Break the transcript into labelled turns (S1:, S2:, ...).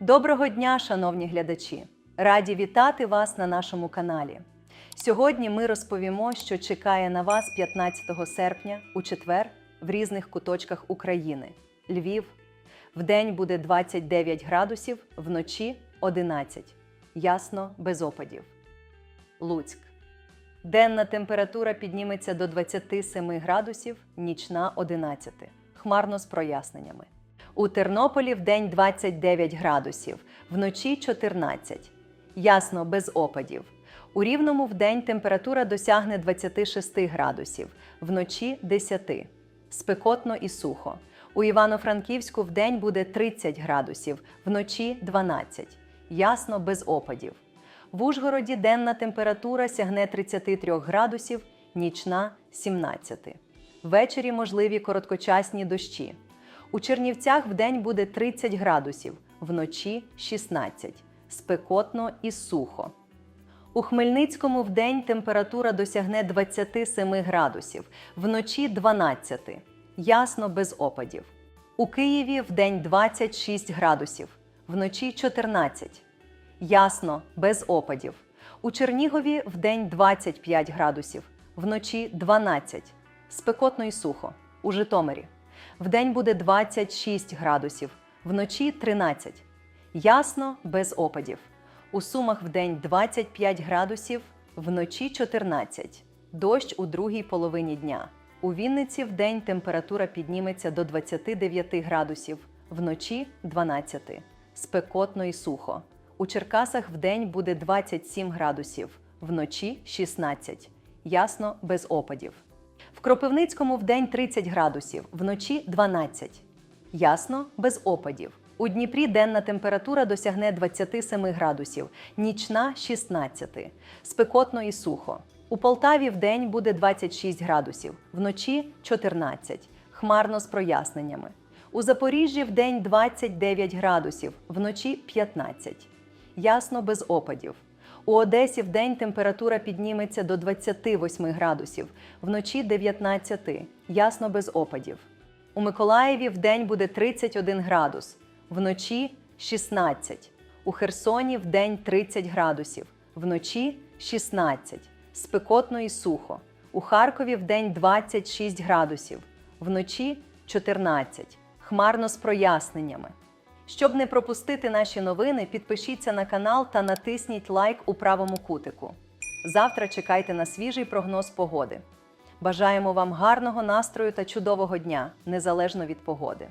S1: Доброго дня, шановні глядачі! Раді вітати вас на нашому каналі. Сьогодні ми розповімо, що чекає на вас 15 серпня у четвер в різних куточках України. Львів. Вдень буде 29 градусів, вночі 11. Ясно, без опадів. Луцьк. Денна температура підніметься до 27 градусів, нічна 11. Хмарно з проясненнями. У Тернополі в день 29 градусів, вночі 14. Ясно, без опадів. У Рівному в день температура досягне 26 градусів, вночі 10. Спекотно і сухо. У Івано-Франківську в день буде 30 градусів, вночі 12. Ясно, без опадів. В Ужгороді денна температура сягне 33 градусів, нічна 17. Ввечері можливі короткочасні дощі. У Чернівцях вдень буде 30 градусів, вночі 16. Спекотно і сухо. У Хмельницькому вдень температура досягне 27 градусів, вночі 12. Ясно без опадів. У Києві вдень 26 градусів, вночі 14. Ясно, без опадів. У Чернігові вдень 25 градусів, вночі 12. Спекотно і сухо. У Житомирі. Вдень буде 26 градусів, вночі 13. Ясно, без опадів. У Сумах вдень 25 градусів, вночі 14. Дощ у другій половині дня. У Вінниці вдень температура підніметься до 29 градусів, вночі 12. Спекотно і сухо. У Черкасах вдень буде 27 градусів, вночі 16. Ясно, без опадів. В Кропивницькому вдень 30 градусів, вночі 12. Ясно, без опадів. У Дніпрі денна температура досягне 27 градусів, нічна 16. Спекотно і сухо. У Полтаві вдень буде 26 градусів, вночі 14. Хмарно з проясненнями. У Запоріжжі вдень 29 градусів, вночі 15. Ясно без опадів. У Одесі вдень температура підніметься до 28 градусів, вночі 19, ясно без опадів. У Миколаєві вдень буде 31 градус, вночі 16. У Херсоні вдень 30 градусів, вночі 16. Спекотно і сухо. У Харкові вдень 26 градусів, вночі 14. Хмарно з проясненнями. Щоб не пропустити наші новини, підпишіться на канал та натисніть лайк у правому кутику. Завтра чекайте на свіжий прогноз погоди. Бажаємо вам гарного настрою та чудового дня, незалежно від погоди.